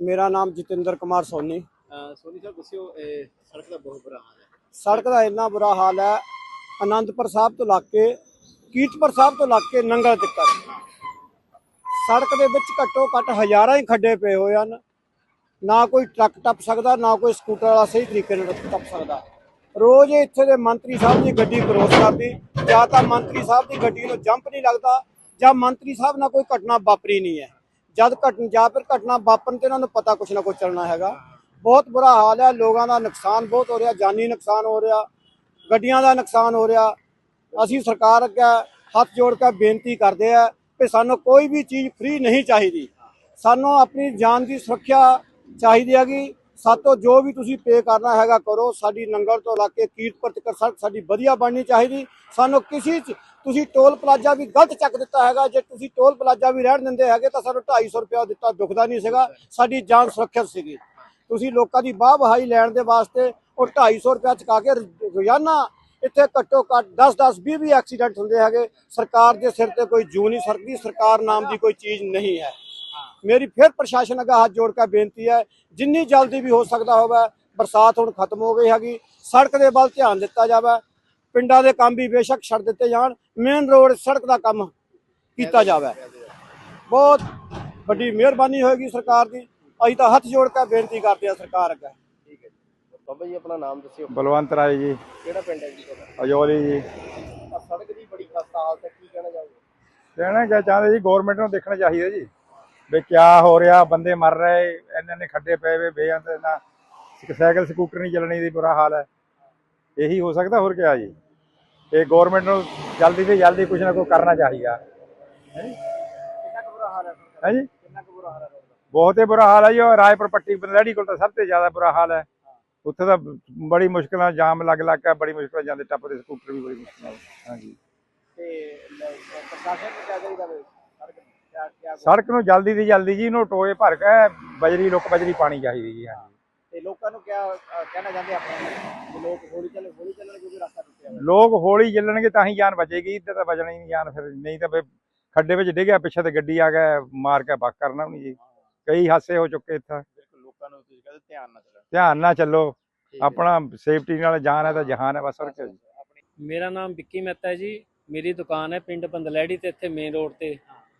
ਮੇਰਾ ਨਾਮ ਜਤਿੰਦਰ ਕੁਮਾਰ ਸੋਨੀ। ਅਹ ਸੋਨੀ ਸਾਹਿਬ ਦੱਸਿਓ ਇਹ ਸੜਕ ਦਾ ਬਹੁਤ ਬੁਰਾ ਹਾਲ ਹੈ। ਸੜਕ ਦਾ ਇੰਨਾ ਬੁਰਾ ਹਾਲ ਹੈ ਆਨੰਦਪੁਰ ਸਾਹਿਬ ਤੋਂ ਲੱਗ ਕੇ ਕੀਰਤਪੁਰ ਸਾਹਿਬ ਤੋਂ ਲੱਗ ਕੇ ਨੰਗਲ ਤੱਕ। ਸੜਕ ਦੇ ਵਿੱਚ ਘੱਟੋ ਘੱਟ ਹਜ਼ਾਰਾਂ ਹੀ ਖੱਡੇ ਪਏ ਹੋਏ ਹਨ। ਨਾ ਕੋਈ ਟਰੱਕ ਟੱਪ ਸਕਦਾ ਨਾ ਕੋਈ ਸਕੂਟਰ ਵਾਲਾ ਸਹੀ ਤਰੀਕੇ ਨਾਲ ਟੱਪ ਸਕਦਾ। ਰੋਜ਼ ਇੱਥੇ ਦੇ ਮੰਤਰੀ ਸਾਹਿਬ ਦੀ ਗੱਡੀ ਕ੍ਰੋਸ ਕਰਦੀ ਜਾਂ ਤਾਂ ਮੰਤਰੀ ਸਾਹਿਬ ਦੀ ਗੱਡੀ ਨੂੰ ਜੰਪ ਨਹੀਂ ਲੱਗਦਾ ਜਾਂ ਮੰਤਰੀ ਸਾਹਿਬ ਨਾਲ ਕੋਈ ਘਟਨਾ ਵਾਪਰੀ ਨਹੀਂ ਹੈ। ਜਦ ਘਟਨ ਜਾਂ ਫਿਰ ਘਟਨਾ ਵਾਪਰਨ ਤੇ ਉਹਨਾਂ ਨੂੰ ਪਤਾ ਕੁਛ ਨਾ ਕੁਛ ਚੱਲਣਾ ਹੈਗਾ। ਬਹੁਤ ਬੁਰਾ ਹਾਲ ਹੈ, ਲੋਕਾਂ ਦਾ ਨੁਕਸਾਨ ਬਹੁਤ ਹੋ ਰਿਹਾ, ਜਾਨੀ ਨੁਕਸਾਨ ਹੋ ਰਿਹਾ, ਗੱਡੀਆਂ ਦਾ ਨੁਕਸਾਨ ਹੋ ਰਿਹਾ। ਅਸੀਂ ਸਰਕਾਰ ਅੱਗੇ ਹੱਥ ਜੋੜ ਕੇ ਬੇਨਤੀ ਕਰਦੇ ਆ ਕਿ ਸਾਨੂੰ ਕੋਈ ਵੀ ਚੀਜ਼ ਫ੍ਰੀ ਨਹੀਂ ਚਾਹੀਦੀ। ਸਾਨੂੰ ਆਪਣੀ ਜਾਨ ਦੀ ਸੁਰੱਖਿਆ ਚਾਹੀਦੀ ਹੈਗੀ। ਸਾਤੋਂ ਜੋ ਵੀ ਤੁਸੀਂ ਪੇ ਕਰਨਾ ਹੈਗਾ ਕਰੋ। ਸਾਡੀ ਨੰਗਲ ਤੋਂ ਲਾ ਕੇ ਕੀਰਤਪੁਰ ਤੱਕ ਸੜਕ ਸਾਡੀ ਵਧੀਆ ਬਣਨੀ ਚਾਹੀਦੀ। ਸਾਨੂੰ ਕਿਸੇ ਚ ਤੁਸੀਂ ਟੋਲ ਪਲਾਜ਼ਾ ਵੀ ਗਲਤ ਚੱਕ ਦਿੱਤਾ ਹੈਗਾ। ਜੇ ਤੁਸੀਂ ਟੋਲ ਪਲਾਜ਼ਾ ਵੀ ਰਹਿਣ ਦਿੰਦੇ ਹੈਗੇ ਤਾਂ ਸਾਨੂੰ 250 ਰੁਪਇਆ ਦਿੱਤਾ, ਦੁਖਦਾ ਨਹੀਂ ਸੀਗਾ। ਸਾਡੀ ਜਾਨ ਸੁਰੱਖਿਅਤ ਸੀਗੀ। ਤੁਸੀਂ ਲੋਕਾਂ ਦੀ ਬਾਹ ਬਹਾਈ ਲੈਣ ਦੇ ਵਾਸਤੇ ਉਹ 250 ਰੁਪਇਆ ਚੁਕਾ ਕੇ ਰੋ- ਰੋਜ਼ਾਨਾ ਇੱਥੇ ਘੱਟੋ ਘੱਟ 10 10 20 20 ਐਕਸੀਡੈਂਟ ਹੁੰਦੇ ਹੈਗੇ। ਸਰਕਾਰ ਦੇ ਸਿਰ ਤੇ ਕੋਈ ਜੂ ਨਹੀਂ ਸਰਕਦੀ, ਸਰਕਾਰ ਨਾਮ ਦੀ ਕੋਈ ਚੀਜ਼ ਨਹੀਂ ਹੈ। ਮੇਰੀ ਫਿਰ ਪ੍ਰਸ਼ਾਸਨ ਅੱਗੇ ਹੱਥ ਜੋੜ ਕੇ ਬੇਨਤੀ ਹੈ, ਜਿੰਨੀ ਜਲਦੀ ਵੀ ਹੋ ਸਕਦਾ ਹੋਵੇ, ਬਰਸਾਤ ਹੁਣ ਖਤਮ ਹੋ ਗਈ ਹੈਗੀ। ਸੜਕ ਦੇ ਵੱਲ ਧਿਆਨ ਦਿੱਤਾ ਜਾਵੇ। ਪਿੰਡਾਂ ਦੇ ਕੰਮ ਵੀ ਬੇਸ਼ੱਕ ਛੱਡ ਦਿੱਤੇ ਜਾਣ ਮੇਨ ਰੋਡ ਸੜਕ ਦਾ ਕੰਮ ਕੀਤਾ ਜਾਵੇ। ਬਹੁਤ ਵੱਡੀ ਮਿਹਰਬਾਨੀ ਹੋਏਗੀ ਸਰਕਾਰ ਦੀ। ਅਸੀਂ ਤਾਂ ਹੱਥ ਜੋੜ ਕੇ ਬੇਨਤੀ ਕਰਦੇ ਆ ਸਰਕਾਰ ਅੱਗੇ। ਠੀਕ ਹੈ ਜੀ। ਬਾਬਾ ਜੀ ਆਪਣਾ ਨਾਮ ਦੱਸਿਓ। ਬਲਵੰਤ ਰਾਏ ਜੀ। ਕਿਹੜਾ ਪਿੰਡ ਹੈ ਜੀ ਤੁਹਾਡਾ? ਅਜੋਲੀ ਜੀ। ਸੜਕ ਦੀ ਬੜੀ ਖਸਤਾ ਹਾਲਤ ਹੈ ਕੀ ਕਹਿਣਾ ਚਾਹੋਗੇ? ਕਹਿਣਾ ਕਿਆ ਚਾਹੁੰਦੇ ਜੀ ਗਵਰਨਮੈਂਟ ਨੂੰ ਦੇਖਣਾ ਚਾਹੀਦਾ ਜੀ। ਵੀ ਕਿਆ ਹੋ ਰਿਹਾ ਬੰਦੇ ਮਰ ਰਹੇ ਇੰਨੇ ਨੇ ਖੱਡੇ ਪਏ ਵੇ ਬੇਅੰਤ ਨਾ ਸਾਈਕਲ ਸਕੂਟਰ ਨਹੀਂ ਚੱਲਣੀ ਦੀ ਬੁਰਾ ਹਾਲ ਹੈ। ਇਹੀ ਹੋ ਸਕਦਾ ਹੋਰ ਕਿਆ ਜੀ। ਇਹ ਗਵਰਨਮੈਂਟ ਨੂੰ ਜਲਦੀ ਤੋਂ ਜਲਦੀ ਕੁਝ ਨਾ ਕੁਝ ਕਰਨਾ ਚਾਹੀਦਾ। ਕਿੰਨਾ ਕੁ ਬੁਰਾ ਹਾਲ ਹੈ ਜੀ? ਕਿੰਨਾ ਕੁ ਬੁਰਾ ਹਾਲ ਹੈ road ਦਾ? ਬਹੁਤ ਹੀ ਬੁਰਾ ਹਾਲ ਹੈ ਜੀ ਉਹ ਰਾਏਪੁਰ ਪੱਟੀ ਬੰਦੜੀ ਕੋਲ ਤਾਂ ਸਭ ਤੋਂ ਜ਼ਿਆਦਾ ਬੁਰਾ ਹਾਲ ਹੈ। ਉੱਥੇ ਤਾਂ ਬੜੀ ਮੁਸ਼ਕਲ ਜਾਮ ਲੱਗ ਲੱਗ ਕੇ ਬੜੀ ਮੁਸ਼ਕਲ ਜਾਂਦੇ ਟੱਪਦੇ ਸਕੂਟਰ ਵੀ ਬੜੀ ਮੁਸ਼ਕਲ ਹਾਂਜੀ। ਤੇ ਪ੍ਰਸ਼ਾਸਨ ਨੂੰ ਕਿਆ ਚਾਹੀਦਾ ਵੇ ਸੜਕ ਨੂੰ ਜਲਦੀ ਦੀ ਜਲਦੀ ਜੀ ਇਹਨੂੰ ਟੋਏ ਭਰ ਕੇ ਬਜਰੀ ਲੁੱਕ ਬਜਰੀ ਪਾਣੀ ਚਾਹੀਦੀ ਜੀ ਹਾਂਜੀ। ਤੇ ਲੋਕਾਂ ਨੂੰ ਕਿਆ ਕਹਿਣਾ ਚਾਹੁੰਦੇ ਆਪਣੇ ਕਿ ਲੋਕ ਹੌਲੀ ਚੱਲੇ ਹੌਲੀ ਚੱਲਣ ਕਿਉਂਕਿ ਰਸਤਾ ਟੁੱਟਿਆ ਹੋਇਆ। ਲੋਕ ਹੌਲੀ ਚੱਲਣਗੇ ਤਾਂ ਹੀ ਜਾਨ ਬਚੇਗੀ ਇੱਧਰ ਤਾਂ ਬਚਣਾ ਹੀ ਨਹੀਂ ਜਾਨ ਫਿਰ ਨਹੀਂ ਤਾਂ ਫਿਰ ਖੱਡੇ ਵਿੱਚ ਡਿੱਗਿਆ ਪਿੱਛੇ ਤੇ ਗੱਡੀ ਆ ਗਿਆ ਮਾਰ ਕੇ ਬੱਕ ਕਰਨਾ ਵੀ ਨਹੀਂ। ਜੀ ਕਈ ਹਾਸੇ ਹੋ ਚੁੱਕੇ ਇੱਥੇ। ਬਿਲਕੁਲ ਲੋਕਾਂ ਨੂੰ ਤੁਸੀਂ ਕਹਿੰਦੇ ਧਿਆਨ ਨਾਲ ਚੱਲਣ ਧਿਆਨ ਨਾਲ ਚੱਲੋ। ਆਪਣਾ ਸੇਫਟੀ ਨਾਲ ਜਾਨ ਹੈ ਤਾਂ ਜਹਾਨ ਹੈ ਬਸ ਹੋਰ ਕੀ। ਆਪਣੀ ਮੇਰਾ ਨਾਮ ਵਿੱਕੀ ਮਹਿਤਾ ਹੈ ਜੀ ਮੇਰੀ ਦੁਕਾਨ ਹੈ ਪਿੰਡ ਬੰਦਲੈੜੀ ਤੇ ਇੱਥੇ ਮੇਨ ਰੋਡ ਤੇ।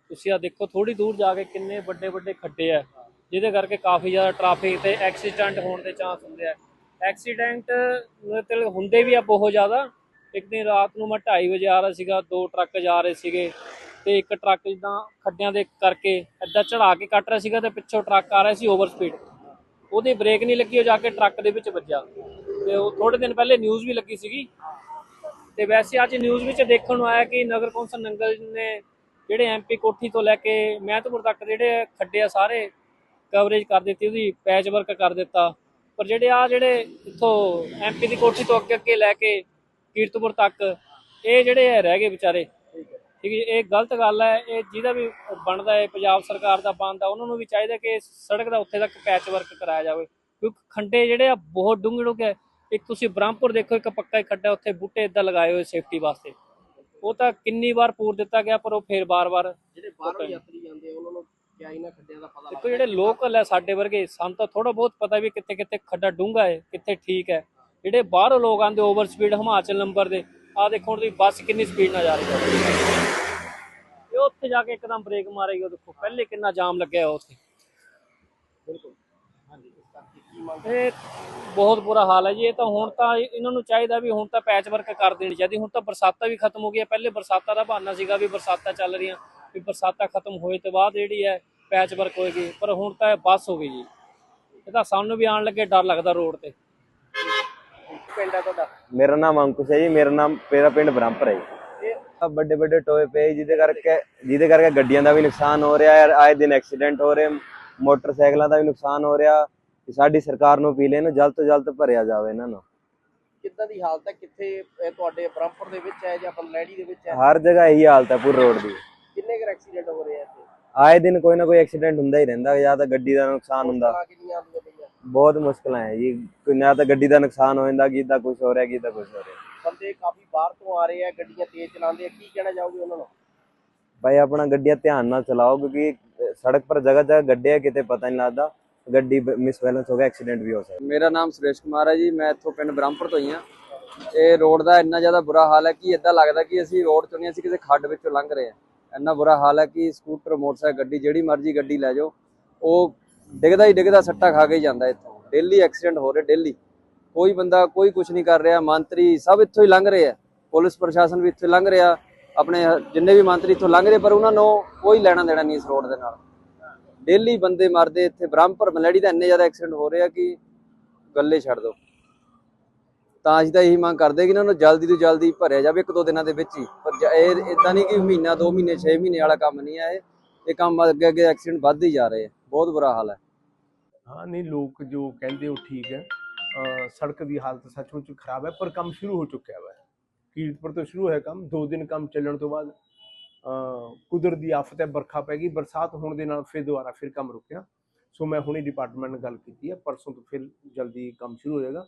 ਤੁਸੀਂ ਆ ਦੇਖੋ ਥੋੜੀ ਦੂਰ ਜਾ ਕੇ ਕਿੰਨੇ ਵੱਡੇ ਵੱਡੇ ਖੱਡੇ ਆ। ਜਿਹਦੇ ਕਰਕੇ ਕਾਫੀ ਜ਼ਿਆਦਾ ਟ੍ਰੈਫਿਕ ਤੇ ਐਕਸੀਡੈਂਟ ਹੋਣ ਦੇ ਚਾਂਸ ਹੁੰਦੇ ਆ। ਐਕਸੀਡੈਂਟ ਤੇ ਹੁੰਦੇ ਵੀ ਆ ਬਹੁਤ ਜ਼ਿਆਦਾ। ਇੱਕ ਦਿਨ ਰਾਤ ਨੂੰ ਮੈਂ 2:30 ਵਜੇ ਆ ਰਿਹਾ ਸੀਗਾ, ਦੋ ਟਰੱਕ ਜਾ ਰਹੇ ਸੀਗੇ ਤੇ ਇੱਕ ਟਰੱਕ ਜਿੱਦਾਂ ਖੱਡਿਆਂ ਦੇ ਕਰਕੇ ਏਦਾਂ ਚੜਾ ਕੇ ਕੱਟ ਰਿਹਾ ਸੀਗਾ ਤੇ ਪਿੱਛੋਂ ਟਰੱਕ ਆ ਰਿਹਾ ਸੀ ਓਵਰ ਸਪੀਡ ਉਹਦੀ ਬ੍ਰੇਕ ਨਹੀਂ ਲੱਗੀ, ਉਹ ਜਾ ਕੇ ਟਰੱਕ ਦੇ ਵਿੱਚ ਵੱਜਿਆ। ਤੇ ਉਹ ਥੋੜੇ ਦਿਨ ਪਹਿਲੇ ਨਿਊਜ਼ ਵੀ ਲੱਗੀ ਸੀਗੀ। ਤੇ ਵੈਸੇ ਅੱਜ ਨਿਊਜ਼ ਵਿੱਚ ਦੇਖਣ ਨੂੰ ਆਇਆ ਕਿ ਨਗਰ ਕੌਂਸਲ ਨੰਗਲ ਨੇ ਜਿਹੜੇ ਐਮਪੀ ਕੋਠੀ ਤੋਂ ਲੈ ਕੇ ਮਹਿਤਪੁਰ ਤੱਕ ਜਿਹੜੇ ਖੱਡੇ ਆ ਸਾਰੇ ਕਵਰੇਜ ਕਰ ਦਿੱਤੀ ਉਹਦੀ ਪੈਚ ਵਰਕ ਕਰ ਦਿੱਤਾ। ਪਰ ਜਿਹੜੇ ਆ ਜਿਹੜੇ ਇੱਥੋਂ ਐਮਪੀ ਦੀ ਕੋਠੀ ਤੋਂ ਅੱਗੇ ਅੱਗੇ ਲੈ ਕੇ ਕੀਰਤਪੁਰ ਤੱਕ ਇਹ ਜਿਹੜੇ ਰਹਿ ਗਏ ਵਿਚਾਰੇ। ਠੀਕ ਹੈ ਇਹ ਗਲਤ ਗੱਲ ਹੈ ਇਹ ਜਿਹਦਾ ਵੀ ਬਣਦਾ ਹੈ ਪੰਜਾਬ ਸਰਕਾਰ ਦਾ ਬਣਦਾ ਉਹਨਾਂ ਨੂੰ ਵੀ ਚਾਹੀਦਾ ਕਿ ਸੜਕ ਦਾ ਉੱਥੇ ਤੱਕ ਪੈਚ ਵਰਕ ਕਰਾਇਆ ਜਾਵੇ। ਕਿਉਂਕਿ ਖੰਡੇ ਜਿਹੜੇ ਆ ਬਹੁਤ ਡੂੰਘੇ ਡੂੰਘੇ ਇੱਕ ਤੁਸੀਂ ਬ੍ਰਹਮਪੁਰ ਦੇਖੋ ਇੱਕ ਪੱਕਾ ਹੀ ਖੱਡਾ ਉੱਥੇ ਬੂਟੇ ਇਦਾਂ ਲਗਾਏ ਹੋਏ ਸੇਫਟੀ ਵਾਸਤੇ। ਉਹ ਤਾਂ ਕਿੰਨੀ ਵਾਰ ਪੂਰ ਦਿੱਤਾ ਗਿਆ ਪਰ ਉਹ ਫੇਰ ਬਾਰ-ਬਾਰ ਜਿਹੜੇ ਬਾਹਰੋਂ ਯਾਤਰੀ ਕਿਆ ਇਹਨਾਂ ਖੱਡਿਆਂ ਦਾ ਪਤਾ ਦੇਖੋ ਜਿਹੜੇ ਲੋਕਲ ਹੈ ਸਾਡੇ ਵਰਗੇ ਸਾਨੂੰ ਤਾਂ ਥੋੜਾ ਬਹੁਤ ਪਤਾ ਵੀ ਕਿੱਥੇ ਕਿੱਥੇ ਖੱਡਾ ਡੂੰਘਾ ਹੈ ਕਿੱਥੇ ਠੀਕ ਹੈ। ਜਿਹੜੇ ਬਾਹਰੋਂ ਲੋਕ ਆਂਦੇ ਓਵਰ ਸਪੀਡ ਹਿਮਾਚਲ ਨੰਬਰ ਦੇ ਆ ਦੇਖੋ ਹੁਣ ਤੁਸੀਂ ਬੱਸ ਕਿੰਨੀ ਸਪੀਡ ਨਾਲ ਜਾ ਰਹੀ ਹੈ। ਇਹ ਉੱਥੇ ਜਾ ਕੇ ਇੱਕਦਮ ਬ੍ਰੇਕ ਮਾਰੇਗੀ ਉਹ ਦੇਖੋ ਪਹਿਲੇ ਕਿੰਨਾ ਜਾਮ ਲੱਗਿਆ ਉੱਥੇ। ਬਿਲਕੁਲ ਹਾਂਜੀ ਇਸ ਕਰਕੇ ਕੀ ਮੰਗ ਇਹ ਬਹੁਤ ਬੁਰਾ ਹਾਲ ਹੈ ਜੀ। ਇਹ ਤਾਂ ਹੁਣ ਤਾਂ ਇਹਨਾਂ ਨੂੰ ਚਾਹੀਦਾ ਵੀ ਹੁਣ ਤਾਂ ਪੈਚ ਵਰਕ ਕਰ ਦੇਣੀ। ਚਾਹੀਦੀ ਹੁਣ ਤਾਂ ਬਰਸਾਤਾਂ ਵੀ ਖਤਮ ਹੋ ਗਈਆਂ। ਪਹਿਲੇ ਬਰਸਾਤਾਂ ਦਾ ਬਹਾਨਾ ਸੀਗਾ ਵੀ ਬਰਸਾਤਾਂ ਚੱਲ ਰਹੀਆਂ ਵੀ ਬਰਸਾਤਾਂ ਖਤਮ ਹੋਏ ਤੋਂ ਬਾਅਦ ਜਿਹੜੀ ਹੈ ਪੈਚ ਵਰਕ ਹੋਏਗੀ। ਪਰ ਹੁਣ ਤਾਂ ਇਹ ਬੱਸ ਹੋ ਗਈ ਜੀ। ਇਹ ਤਾਂ ਸਾਨੂੰ ਵੀ ਆਉਣ ਲੱਗੇ ਡਰ ਲੱਗਦਾ ਰੋਡ ਤੇ। ਪਿੰਡ ਹੈ ਤੁਹਾਡਾ? ਮੇਰਾ ਨਾਮ ਅੰਕੁਸ਼ ਹੈ ਜੀ। ਮੇਰਾ ਨਾਮ ਮੇਰਾ ਪਿੰਡ ਬ੍ਰਹਮਪੁਰ ਹੈ ਜੀ। ਆ ਵੱਡੇ ਵੱਡੇ ਟੋਏ ਪਏ ਜਿਹਦੇ ਕਰਕੇ ਜਿਹਦੇ ਕਰਕੇ ਗੱਡੀਆਂ ਦਾ ਵੀ ਨੁਕਸਾਨ ਹੋ ਰਿਹਾ ਹੈ। ਆਏ ਦਿਨ ਐਕਸੀਡੈਂਟ ਹੋ ਰਹੇ ਮੋਟਰਸਾਈਕਲਾਂ ਦਾ ਵੀ ਨੁਕਸਾਨ ਹੋ ਰਿਹਾ। ਕਿ ਸਾਡੀ ਸਰਕਾਰ ਨੂੰ ਅਪੀਲ ਹੈ ਇਹਨੂੰ ਜਲਦ ਤੋਂ ਜਲਦ ਭਰਿਆ ਜਾਵੇ ਇਹਨਾਂ ਨੂੰ। ਕਿੱਦਾਂ ਦੀ ਹਾਲਤ ਹੈ? ਕਿੱਥੇ ਇਹ ਤੁਹਾਡੇ ਬ੍ਰਹਮਪੁਰ ਦੇ ਵਿੱਚ ਹੈ ਜਾਂ ਬੰਲੈੜੀ ਦੇ ਵਿੱਚ ਹੈ? ਹਰ ਜਗ੍ਹਾ ਇਹੀ ਹਾਲਤ ਹੈ ਪੂਰੇ ਰੋਡ ਦੀ। ਕਿੰਨੇ ਕੁ ਐਕਸੀਡੈਂਟ ਹੋ ਰਹੇ ਆ ਇੱਥੇ? ਆਏ ਦਿਨ ਕੋਈ ਨਾ ਕੋਈ ਐਕਸੀਡੈਂਟ ਹੁੰਦਾ ਹੀ ਰਹਿੰਦਾ ਜਾਂ ਤਾਂ ਗੱਡੀ ਦਾ ਨੁਕਸਾਨ ਹੁੰਦਾ। ਮੁਸ਼ਕਲਾਂ ਕਿੰਨੀਆਂ ਆਉਂਦੀਆਂ ਪਈਆਂ? ਬਹੁਤ ਮੁਸ਼ਕਲਾਂ ਹੈ ਜੀ। ਕੋਈ ਨਾ ਤਾਂ ਗੱਡੀ ਦਾ ਨੁਕਸਾਨ ਹੋ ਜਾਂਦਾ ਕਿਦਾ ਕੁਝ ਹੋ ਰਿਹਾ ਕਿਦਾ ਕੁਝ ਹੋ ਰਿਹਾ। ਬੰਦੇ ਕਾਫੀ ਬਾਹਰ ਤੋਂ ਆ ਰਹੇ ਆ ਗੱਡੀਆਂ ਤੇਜ਼ ਚਲਾਉਂਦੇ ਆ। ਕੀ ਕਹਿਣਾ ਚਾਹੋਗੇ ਉਹਨਾਂ ਨੂੰ? ਭਾਈ ਆਪਣਾ ਗੱਡੀਆਂ ਧਿਆਨ ਨਾਲ ਚਲਾਓ ਕਿਉਂਕਿ ਸੜਕ ਪਰ ਜਗ੍ਹਾ ਜਗ੍ਹਾ ਗੱਡੇ ਆ ਕਿਤੇ ਪਤਾ ਨਹੀਂ ਲੱਗਦਾ। ਗੱਡੀ ਮਿਸਬੈਲੈਂਸ ਹੋ ਗਿਆ ਐਕਸੀਡੈਂਟ ਵੀ ਹੋ ਸਕਦਾ। ਮੇਰਾ ਨਾਮ ਸੁਰੇਸ਼ ਕੁਮਾਰ ਹੈ ਜੀ, ਮੈਂ ਇੱਥੋਂ ਪਿੰਡ ਬ੍ਰਹਮਪੁਰ ਤੋਂ ਹੀ ਹਾਂ। ਇਹ ਰੋਡ ਦਾ ਇੰਨਾ ਜ਼ਿਆਦਾ ਬੁਰਾ ਹਾਲ ਹੈ ਕਿ ਇਦਾਂ ਲੱਗਦਾ ਕਿ ਅਸੀਂ ਰੋਡ ਤੋਂ ਨਹੀਂ, ਅਸੀਂ ਕਿਸੇ ਖੱਡ ਵਿੱਚੋਂ ਲੰਘ ਰਹੇ ਹਾਂ। ਇੰਨਾ ਬੁਰਾ ਹਾਲ ਹੈ ਕਿ ਸਕੂਟਰ, ਮੋਟਰਸਾਈਕਲ, ਗੱਡੀ, ਜਿਹੜੀ ਮਰਜ਼ੀ ਗੱਡੀ ਲੈ ਜਾਓ, ਉਹ ਡਿੱਗਦਾ ਹੀ ਡਿੱਗਦਾ ਸੱਟਾ ਖਾ ਕੇ ਹੀ ਜਾਂਦਾ ਇੱਥੋਂ। ਡੇਲੀ ਐਕਸੀਡੈਂਟ ਹੋ ਰਹੇ ਡੇਲੀ ਕੋਈ ਬੰਦਾ ਕੋਈ ਕੁਝ ਨਹੀਂ ਕਰ ਰਿਹਾ, ਮੰਤਰੀ ਸਭ ਇੱਥੋਂ ਹੀ ਲੰਘ ਰਹੇ ਆ। ਪੁਲਿਸ ਪ੍ਰਸ਼ਾਸਨ ਵੀ ਇੱਥੋਂ ਲੰਘ ਰਿਹਾ। ਆਪਣੇ ਜਿੰਨੇ ਵੀ ਮੰਤਰੀ ਇੱਥੋਂ ਲੰਘ ਰਹੇ, ਪਰ ਉਹਨਾਂ ਨੂੰ ਕੋਈ ਲੈਣਾ ਦੇਣਾ ਨਹੀਂ ਇਸ ਰੋਡ ਦੇ ਨਾਲ। ਡੇਲੀ ਬੰਦੇ ਮਰਦੇ ਇੱਥੇ ਬ੍ਰਹਮਪੁਰ ਮਲੇੜੀ ਦਾ ਇੰਨੇ ਜ਼ਿਆਦਾ ਐਕਸੀਡੈਂਟ ਹੋ ਰਹੇ ਕਿ ਗੱਲੇ ਛੱਡ ਦੋ ਤਾਂ ਅਸੀਂ ਤਾਂ ਇਹੀ ਮੰਗ ਕਰਦੇ ਕਿ ਇਹਨਾਂ ਨੂੰ ਜਲਦੀ ਤੋਂ ਜਲਦੀ ਭਰਿਆ ਜਾਵੇ ਇੱਕ ਦੋ ਦਿਨਾਂ ਦੇ ਵਿੱਚ ਹੀ। ਪਰ ਜ- ਇਹ ਇਦਾਂ ਨਹੀਂ ਕਿ ਮਹੀਨਾ ਦੋ ਮਹੀਨੇ 6 ਮਹੀਨੇ ਵਾਲਾ ਕੰਮ ਨਹੀਂ ਹੈ ਇਹ। ਇਹ ਕੰਮ ਅੱਗੇ ਅੱਗੇ ਐਕਸੀਡੈਂਟ ਵੱਧਦੇ ਹੀ ਜਾ ਰਹੇ ਆ ਬਹੁਤ ਬੁਰਾ ਹਾਲ ਹੈ। ਹਾਂ ਨਹੀਂ ਲੋਕ ਜੋ ਕਹਿੰਦੇ ਉਹ ਠੀਕ ਹੈ। ਅ, ਸੜਕ ਦੀ ਹਾਲਤ ਸੱਚਮੁੱਚ ਖਰਾਬ ਹੈ ਪਰ ਕੰਮ ਸ਼ੁਰੂ ਹੋ ਚੁੱਕਿਆ ਹੈ ਕੀਰਤਪੁਰ ਤੋਂ ਸ਼ੁਰੂ ਹੈ ਕੰਮ ਦੋ ਦਿਨ ਕੰਮ ਚੱਲਣ ਤੋਂ ਬਾਅਦ ਕੁਦਰਤ ਦੀ ਆਫਤ ਹੈ ਵਰਖਾ ਪੈ ਗਈ ਬਰਸਾਤ ਹੋਣ ਦੇ ਨਾਲ ਫਿਰ ਦੁਬਾਰਾ ਫਿਰ ਕੰਮ ਰੁਕਿਆ। ਸੋ ਮੈਂ ਹੁਣੇ ਡਿਪਾਰਟਮੈਂਟ ਨਾਲ ਗੱਲ ਕੀਤੀ ਹੈ ਪਰਸੋਂ ਤੋਂ ਫਿਰ ਜਲਦੀ ਕੰਮ ਸ਼ੁਰੂ ਹੋ ਜਾਏਗਾ।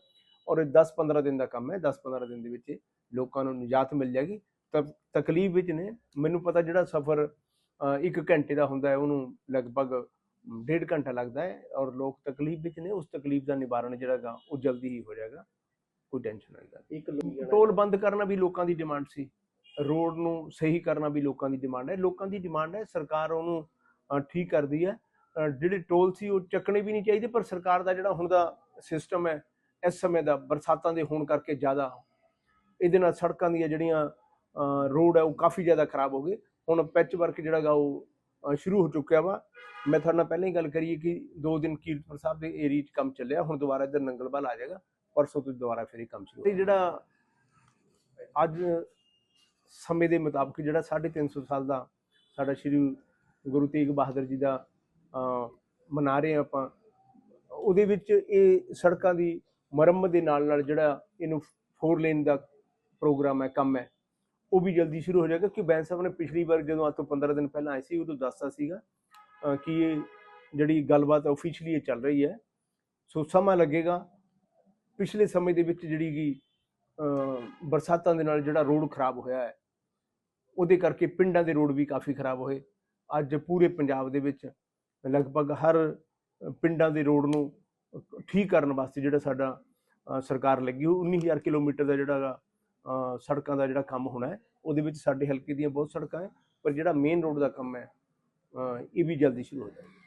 ਔਰ ਇਹ 10-15 ਦਿਨ ਦਾ ਕੰਮ ਹੈ 10-15 ਦਿਨ ਦੇ ਵਿੱਚ ਲੋਕਾਂ ਨੂੰ ਨਿਜਾਤ ਮਿਲ ਜਾਏਗੀ। ਤਾਂ ਤਕਲੀਫ ਵਿੱਚ ਨੇ ਮੈਨੂੰ ਪਤਾ ਜਿਹੜਾ ਸਫ਼ਰ ਅ, ਇੱਕ ਘੰਟੇ ਦਾ ਹੁੰਦਾ ਹੈ ਉਹਨੂੰ ਲਗਭਗ ਡੇਢ ਘੰਟਾ ਲੱਗਦਾ ਹੈ। ਔਰ ਲੋਕ ਤਕਲੀਫ ਵਿੱਚ ਨੇ ਉਸ ਤਕਲੀਫ ਦਾ ਨਿਵਾਰਨ ਜਿਹੜਾ ਗਾ ਉਹ ਜਲਦੀ ਹੀ ਹੋ ਜਾਏਗਾ। ਕੋਈ ਟੈਨਸ਼ਨ ਨਹੀਂ ਗਾ ਇੱਕ ਟੋਲ ਬੰਦ ਕਰਨਾ ਵੀ ਲੋਕਾਂ ਦੀ ਡਿਮਾਂਡ ਸੀ। ਰੋਡ ਨੂੰ ਸਹੀ ਕਰਨਾ ਵੀ ਲੋਕਾਂ ਦੀ ਡਿਮਾਂਡ ਹੈ। ਲੋਕਾਂ ਦੀ ਡਿਮਾਂਡ ਹੈ ਸਰਕਾਰ ਉਹਨੂੰ ਠੀਕ ਕਰਦੀ ਹੈ। ਜਿਹੜੇ ਟੋਲ ਸੀ ਉਹ ਚੱਕਣੇ ਵੀ ਨਹੀਂ ਚਾਹੀਦੇ ਪਰ ਸਰਕਾਰ ਦਾ ਜਿਹੜਾ ਹੁਣ ਦਾ ਸਿਸਟਮ ਹੈ ਇਸ ਸਮੇਂ ਦਾ ਬਰਸਾਤਾਂ ਦੇ ਹੋਣ ਕਰਕੇ ਜ਼ਿਆਦਾ ਇਹਦੇ ਨਾਲ ਸੜਕਾਂ ਦੀਆਂ ਜਿਹੜੀਆਂ ਰੋਡ ਹੈ ਉਹ ਕਾਫੀ ਜ਼ਿਆਦਾ ਖਰਾਬ ਹੋ ਗਏ। ਹੁਣ ਪੈਚ ਵਰਕ ਜਿਹੜਾ ਗਾ ਉਹ ਸ਼ੁਰੂ ਹੋ ਚੁੱਕਿਆ ਵਾ। ਮੈਂ ਤੁਹਾਡੇ ਨਾਲ ਪਹਿਲਾਂ ਹੀ ਗੱਲ ਕਰੀਏ ਕਿ ਦੋ ਦਿਨ ਕੀਰਤਪੁਰ ਸਾਹਿਬ ਦੇ ਏਰੀਆ 'ਚ ਕੰਮ ਚੱਲਿਆ। ਹੁਣ ਦੁਬਾਰਾ ਇੱਧਰ ਨੰਗਲਵਾਲ ਆ ਜਾਏਗਾ। ਪਰਸੋਂ ਤੋਂ ਦੁਬਾਰਾ ਫਿਰ ਇਹ ਕੰਮ ਸ਼ੁਰੂ ਜਿਹੜਾ ਅੱਜ ਸਮੇਂ ਦੇ ਮੁਤਾਬਕ ਜਿਹੜਾ 350 ਸਾਲ ਦਾ ਸਾਡਾ ਸ਼੍ਰੀ ਗੁਰੂ ਤੇਗ ਬਹਾਦਰ ਜੀ ਦਾ ਮਨਾ ਰਹੇ ਹਾਂ ਆਪਾਂ, ਉਹਦੇ ਵਿੱਚ ਇਹ ਸੜਕਾਂ ਦੀ ਮੁਰੰਮਤ ਦੇ ਨਾਲ ਨਾਲ ਜਿਹੜਾ ਇਹਨੂੰ ਫੋਰ ਲੇਨ ਦਾ ਪ੍ਰੋਗਰਾਮ ਹੈ, ਕੰਮ ਹੈ, ਉਹ ਵੀ ਜਲਦੀ ਸ਼ੁਰੂ ਹੋ ਜਾਏਗਾ ਕਿ ਬੈਂਸ ਸਾਹਿਬ ਨੇ ਪਿਛਲੀ ਵਾਰ ਜਦੋਂ ਅੱਜ ਤੋਂ 15 ਦਿਨ ਪਹਿਲਾਂ ਆਏ ਸੀ, ਉਦੋਂ ਦੱਸਤਾ ਸੀਗਾ ਕਿ ਇਹ ਜਿਹੜੀ ਗੱਲਬਾਤ ਆਫੀਸ਼ੀਅਲੀ ਇਹ ਚੱਲ ਰਹੀ ਹੈ, ਸੋ ਸਮਾਂ ਲੱਗੇਗਾ, ਪਿਛਲੇ ਸਮੇਂ ਦੇ ਵਿੱਚ ਜਿਹੜੀ ਕਿ ਬਰਸਾਤਾਂ ਦੇ ਨਾਲ ਜਿਹੜਾ ਰੋਡ ਖਰਾਬ ਹੋਇਆ ਹੈ ਉਹਦੇ ਕਰਕੇ ਪਿੰਡਾਂ ਦੇ ਰੋਡ ਵੀ ਕਾਫੀ ਖਰਾਬ ਹੋਏ। ਅੱਜ ਪੂਰੇ ਪੰਜਾਬ ਦੇ ਵਿੱਚ ਲਗਭਗ ਹਰ ਪਿੰਡਾਂ ਦੇ ਰੋਡ ਨੂੰ ਠੀਕ ਕਰਨ ਵਾਸਤੇ ਜਿਹੜਾ ਸਾਡਾ ਸਰਕਾਰ ਲੱਗੀ ਹੋਈ 19000 ਕਿਲੋਮੀਟਰ ਦਾ ਜਿਹੜਾ ਗਾ, ਸੜਕਾਂ ਦਾ ਜਿਹੜਾ ਕੰਮ ਹੋਣਾ ਹੈ ਉਹਦੇ ਵਿੱਚ ਸਾਡੇ ਹਲਕੇ ਦੀਆਂ ਬਹੁਤ ਸੜਕਾਂ ਹੈ ਪਰ ਜਿਹੜਾ ਮੇਨ ਰੋਡ ਦਾ ਕੰਮ ਹੈ ਇਹ ਵੀ ਜਲਦੀ ਸ਼ੁਰੂ ਹੋ ਜਾਏਗਾ